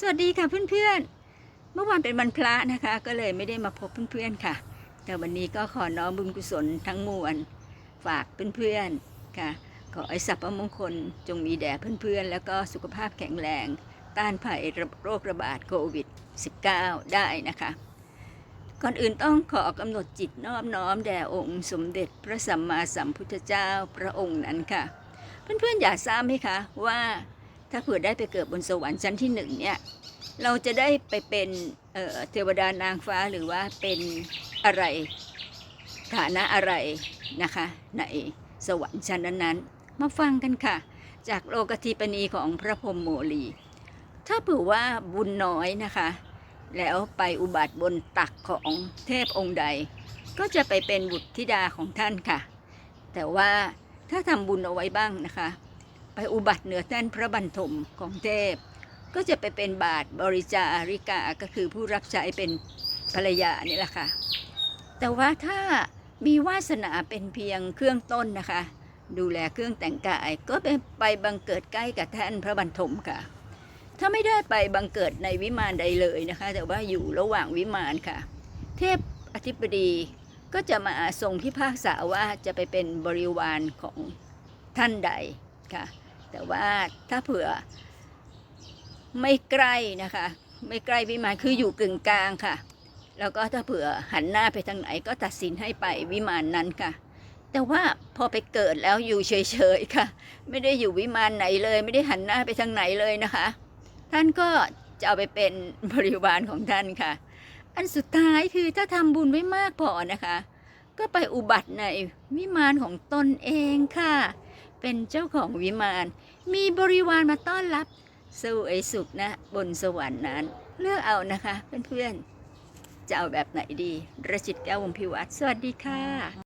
สวัสดีค่ะเพื่อนๆ เมื่อวานเป็นวันพระนะคะ ก็เลยไม่ได้มาพบเพื่อนๆค่ะ แต่วันนี้ก็ขอน้อมบุญกุศลทั้งมวลฝากเพื่อนๆค่ะ ขอให้สัพพมงคลจงมีแด่เพื่อนๆ แล้วก็สุขภาพแข็งแรง ต้านภัยโรคระบาดโควิด -19 ได้นะคะ ก่อนอื่นต้องขอกำหนดจิตน้อบน้อมแด่องค์สมเด็จพระสัมมาสัมพุทธเจ้าพระองค์นั้นค่ะ เพื่อนๆอยากทราบไหมคะว่า ถ้าเผื่อได้ไปเกิดบนสวรรค์ชั้นที่หนึ่งเนี่ย เราจะได้ไปเป็นเเทวดานางฟ้าหรือว่าเป็นอะไรฐานะอะไรนะคะในสวรรค์ชั้นนั้นๆ มาฟังกันค่ะ จากโลกทีปณีของพระพรหมโมลี ถ้าเผื่อว่าบุญน้อยนะคะ แล้วไปอุบัติบนตักของเทพองค์ใด ก็จะไปเป็นบุตรธิดาของท่านค่ะ แต่ว่าถ้าทำบุญเอาไว้บ้างนะคะ ไปอุบัติเหนือแท่นพระบรรทมของเทพ ก็จะไปเป็นบาทบริจาริกาก็คือผู้รับใช้เป็นภรรยานี่แหละค่ะ แต่ว่าถ้ามีวาสนาเป็นเพียงเครื่องต้นนะคะ ดูแลเครื่องแต่งกายก็ไปไปบังเกิดใกล้กับแท่นพระบรรทมค่ะ ถ้าไม่ได้ไปบังเกิดในวิมานใดเลยนะคะ แต่ว่าอยู่ระหว่างวิมานค่ะ เทพอธิบดีก็จะมาทรงพิพากษาว่าจะไปเป็นบริวารของท่านใดค่ะ แต่ว่าถ้าเผื่อไม่ใกล้นะคะ ไม่ใกล้วิมานคืออยู่กึ่งกลางค่ะ แล้วก็ถ้าเผื่อหันหน้าไปทางไหนก็ตัดสินให้ไปวิมานนั้นค่ะ แต่ว่าพอไปเกิดแล้วอยู่เฉยๆค่ะ ไม่ได้อยู่วิมานไหนเลย ไม่ได้หันหน้าไปทางไหนเลยนะคะ ท่านก็จะเอาไปเป็นบริวารของท่านค่ะ อันสุดท้ายคือถ้าทำบุญไว้มากพอนะคะ ก็ไปอุบัติในวิมานของตนเองค่ะ เป็นเจ้าของวิมาน มีบริวารมาต้อนรับสู่ไอสุขนะ บนสวรรค์นั้น เลือกเอานะคะเพื่อนๆจะเอาแบบไหนดีรชิตแก้ววงศ์พิวัตรสวัสดีค่ะ